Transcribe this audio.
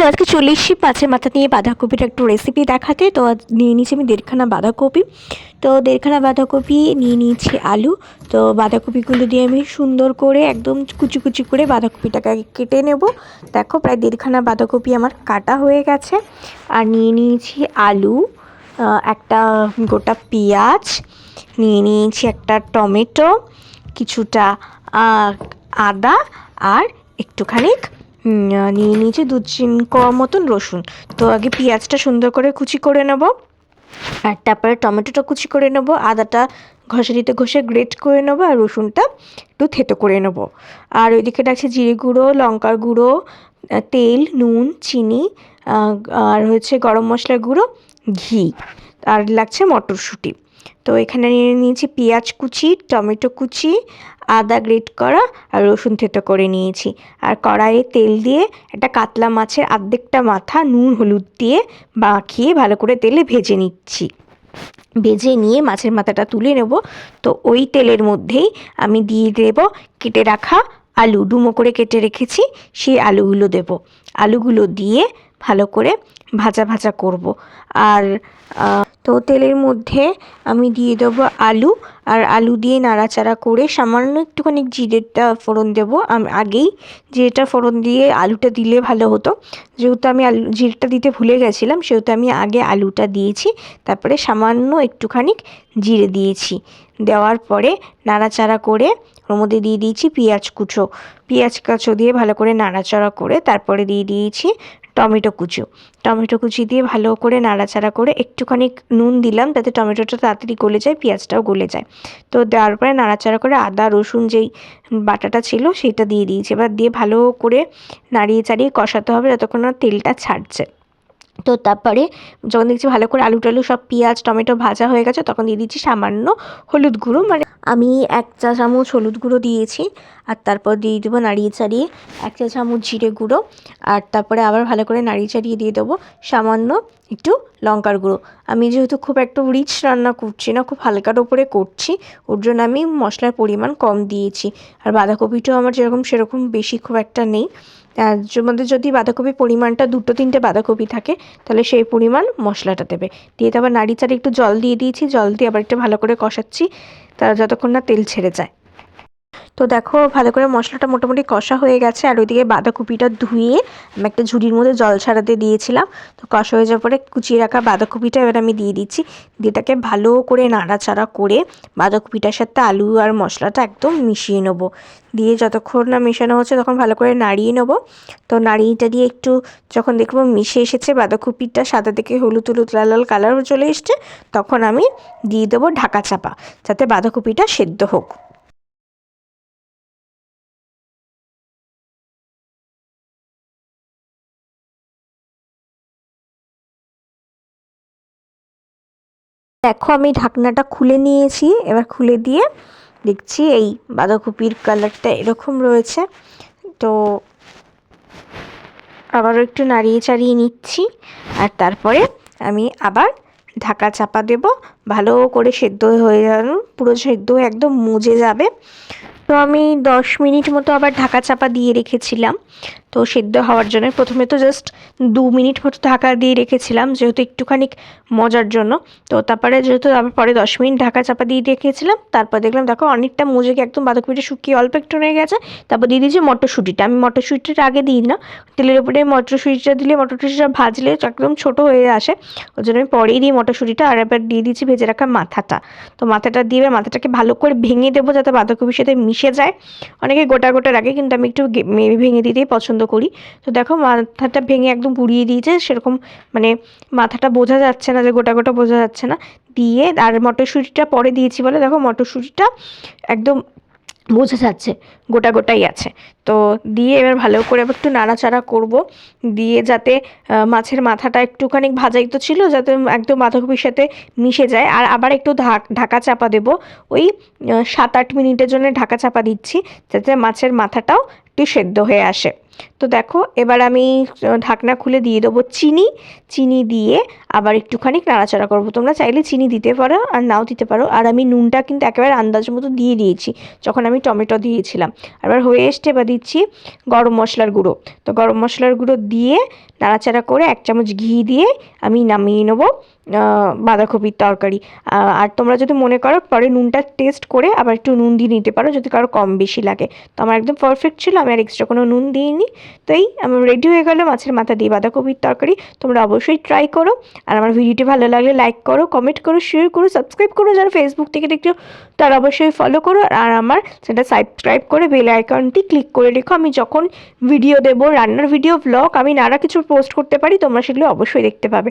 Hello আজকে চলে এসেছি মাছের মাথা নিয়ে বাঁধাকপির একটু রেসিপি দেখাতে। তো নিয়ে নিয়েছি আমি দেড়খানা বাঁধাকপি। তো দেড়খানা বাঁধাকপি নিয়ে নিয়েছি আলু। তো বাঁধাকপিগুলো দিয়ে আমি সুন্দর করে একদম কুচি কুচি করে বাঁধাকপিটাকে কেটে নেব। দেখো প্রায় দেড়খানা বাঁধাকপি আমার কাটা হয়ে গেছে। আর নিয়ে নিয়েছি আলু একটা গোটা পেঁয়াজ নিয়ে নিয়েছি একটা টমেটো কিছুটা আদা আর একটুখানি হুম, আহ, নিয়ে নিয়েছি দু তিন কোয়া মতন রসুন। তো আগে পেঁয়াজটা সুন্দর করে কুচি করে নেব। আর তারপরে টমেটোটা কুচি করে নেব। আদাটা ঘষারিতে ঘষে গ্রেট করে নেব আর রসুনটা একটু থেতো করে নেব। আর ওইদিকে রাখছি জিরে গুঁড়ো, লঙ্কার গুঁড়ো তেল, নুন, চিনি আর হচ্ছে গরম মশলার গুঁড়ো, ঘি। আর লাগছে মটরশুঁটি। তো এখানে নিয়ে নিয়েছি পেঁয়াজ কুচি, টমেটো কুচি, আদা গ্রেট করা আর রসুন থেতো করে নিয়েছি। আর কড়াইয়ে তেল দিয়ে একটা কাতলা মাছের আর্ধেকটা মাথা নুন, হলুদ দিয়ে মাখিয়ে ভালো করে তেলে ভেজে নিচ্ছি। ভেজে নিয়ে মাছের মাথাটা তুলে নেব। তো ওই তেলের মধ্যেই আমি দিয়ে দেব কেটে রাখা আলু। ডুমো করে কেটে রেখেছি, সেই আলুগুলো দেব। আলুগুলো দিয়ে ভালো করে ভাজা ভাজা করব। আর তো তেলের মধ্যে আমি দিয়ে দেবো আলু, আর আলু দিয়ে নাড়াচাড়া করে সামান্য একটুখানি জিরেটা ফোড়ন দেবো। আমি, আগেই জিরেটা ফোড়ন দিয়ে আলুটা দিলে ভালো হতো। যেহেতু আমি আলু, জিরেটা দিতে ভুলে গেছিলাম, সেহেতু আমি আগে আলুটা দিয়েছি, তারপরে সামান্য একটুখানি জিরে দিয়েছি। দেওয়ার পরে নাড়াচাড়া করে ওর মধ্যে দিয়ে দিয়েছি পেঁয়াজ কুচো। পেঁয়াজ কুচো দিয়ে ভালো করে নাড়াচাড়া করে তারপরে দিয়ে দিয়েছি টমেটো কুচো। টমেটো কুচি দিয়ে ভালো করে নাড়াচাড়া করে একটুখানি নুন দিলাম, তাতে টমেটোটা তাড়াতাড়ি গলে যায়, পেঁয়াজটাও গলে যায়। তো দেওয়ার পরে নাড়াচাড়া করে আদা, রসুন যেই বাটাটা ছিল সেটা দিয়ে দিয়েছি। এবার দিয়ে ভালো করে নাড়িয়ে চাড়িয়ে কষাতে হবে, যতক্ষণ না তেলটা ছাড়ছে। তো তারপরে যখন দেখছি ভালো করে আলু টালু সব পেঁয়াজ, টমেটো ভাজা হয়ে গেছে, তখন দিয়ে দিচ্ছি সামান্য হলুদ গুঁড়ো। মানে আমি এক চা চামচ হলুদ গুঁড়ো দিয়েছি, আর তারপর দিয়ে দেবো নাড়িয়ে চাড়িয়ে এক চা চামচ জিরে গুঁড়ো, আর তারপরে আবার ভালো করে নাড়িয়ে চাড়িয়ে দিয়ে দেবো সামান্য একটু লঙ্কার গুঁড়ো। আমি যেহেতু খুব একটা রিচ রান্না করছি না, খুব হালকার ওপরে করছি, ওর জন্য আমি মশলার পরিমাণ কম দিয়েছি। আর বাঁধাকপিটাও আমার যেরকম সেরকম বেশি খুব একটা নেই। আর মধ্যে যদি বাঁধাকপির পরিমাণটা দুটো তিনটে বাঁধাকপি থাকে, তাহলে সেই পরিমাণ মশলাটা দেবে। দিয়ে তারপর নাড়ি চাড়ি একটু জল দিয়ে দিয়েছি, জল দিয়ে আবার একটু ভালো করে কষাচ্ছি তারা যতক্ষণ না তেল ছেড়ে যায়। তো দেখো, ভালো করে মশলাটা মোটামুটি কষা হয়ে গেছে, আর ওইদিকে বাঁধাকপিটা ধুয়ে আমি একটা ঝুড়ির মধ্যে জল ছাড়াতে দিয়েছিলাম। তো কষা হয়ে যাওয়ার পরে কুচিয়ে রাখা বাঁধাকপিটা এবার আমি দিয়ে দিচ্ছি। তাকে ভালো করে নাড়াচাড়া করে বাঁধাকপিটার সাথে আলু আর মশলাটা একদম মিশিয়ে নেব। দিয়ে যতক্ষণ না মেশানো হচ্ছে তখন ভালো করে নাড়িয়ে নেব। তো নাড়িয়েটা দিয়ে একটু যখন দেখব মিশে এসেছে, বাঁধাকপিটা সাদা থেকে হলুদ হলুদ, লাল লাল কালার চলে এসছে, তখন আমি দিয়ে দেবো ঢাকা চাপা, যাতে বাঁধাকপিটা সেদ্ধ হোক। দেখো আমি ঢাকনাটা খুলে নিয়েছি, এবার খুলে দিয়ে দেখছি এই বাঁধাকপির কালারটা এরকম রয়েছে। তো আবারও একটু নাড়িয়ে চাড়িয়ে নিচ্ছি, আর তারপরে আমি আবার ঢাকা চাপা দেব। ভালো করে সেদ্ধ হয়ে যাবে, পুরো সেদ্ধ একদম মজে যাবে। তো আমি দশ মিনিট মতো আবার ঢাকা চাপা দিয়ে রেখেছিলাম। তো সেদ্ধ হওয়ার জন্য প্রথমে তো জাস্ট দু মিনিট মতো ঢাকা দিয়ে রেখেছিলাম, যেহেতু একটুখানি মজার জন্য। তো তারপরে যেহেতু আবার পরে দশ মিনিট ঢাকা চাপা দিয়ে রেখেছিলাম, তারপর দেখলাম দেখো অনেকটা মজে গিয়ে একদম বাঁধাকপিটা শুকিয়ে অল্প একটু রয়ে গেছে। তারপর দিয়ে দিয়েছি মটরশুঁটিটা। আমি মটরশুঁটিটা আগে দিই না। তেলের উপরে মটরশুঁটিটা দিলে মটরশুঁটিটা ভাজলে একদম ছোট হয়ে আসে। ওই জন্য আমি পরেই দিই মটরশুঁটিটা আর এবার দিয়ে দিচ্ছি ভেজে রাখা মাথাটা। তো মাথাটা দিয়ে মাথাটাকে ভালো করে ভেঙে দেবো যাতে বাঁধাকপির সাথে মিশে যায়। অনেকে গোটা গোটা রাখে কিন্তু আমি একটু ভেঙে দিতেই পছন্দ করি। তো দেখো, মাথাটা ভেঙে একদম পুড়িয়ে দিয়েছে, সেরকম মানে মাথাটা বোঝা যাচ্ছে না যে গোটা গোটা বোঝা যাচ্ছে না। দিয়ে, আর মটরশুঁটিটা পরে দিয়েছি বলে, দেখো মটরশুঁটিটা একদম বোঝা যাচ্ছে, গোটা গোটাই আছে। তো দিয়ে এবার ভালো করে একটু নাড়াচাড়া করব, দিয়ে যাতে মাছের মাথাটা একটুখানি ভাজাই তো ছিল, যাতে একদম বাঁধাকপির সাথে মিশে যায়। আর আবার একটু ঢাকা চাপা দেব। ওই সাত আট মিনিটের জন্য ঢাকা চাপা দিচ্ছি, যাতে মাছের মাথাটাও একটু সেদ্ধ হয়ে আসে। তো দেখো, এবার আমি ঢাকনা খুলে দিয়ে দেবো চিনি। চিনি দিয়ে আবার একটুখানি নাড়াচাড়া করব। তোমরা চাইলে চিনি দিতে পারো আর নাও দিতে পারো। আর আমি নুনটা কিন্তু একেবারে আন্দাজ মতো দিয়ে দিয়েছি, যখন আমি টমেটো দিয়েছিলাম। আবার হয়ে এসছে এবার দিচ্ছি গরম মশলার গুঁড়ো। তো গরম মশলার গুঁড়ো দিয়ে নাড়াচাড়া করে এক চামচ ঘি দিয়ে আমি নামিয়ে নেব বাঁধাকপির তরকারি। আর তোমরা যদি মনে করো পরে নুনটা টেস্ট করে আবার একটু নুন দিয়ে নিতে পারো, যদি কারও কম বেশি লাগে। তো আমার একদম পারফেক্ট ছিল আমি আর এক্সট্রা কোনো নুন দিইনি। তো এই আমার রেডি হয়ে গেলো, মাছের মাথা দিয়ে বাঁধাকপির তরকারি। তোমরা অবশ্যই ট্রাই করো। আর আমার ভিডিওটি ভালো লাগলে লাইক করো কমেন্ট করো শেয়ার করো সাবস্ক্রাইব করো। যারা ফেসবুক থেকে দেখছ, তারা অবশ্যই ফলো করো। আর আমার সেটা সাবস্ক্রাইব করে বেল আইকনটি ক্লিক করে রেখো। আমি যখন ভিডিও দেবো, রান্নার ভিডিও ব্লগ আমি নানা কিছু পোস্ট করতে পারি, তোমরা সেগুলো অবশ্যই দেখতে পাবে।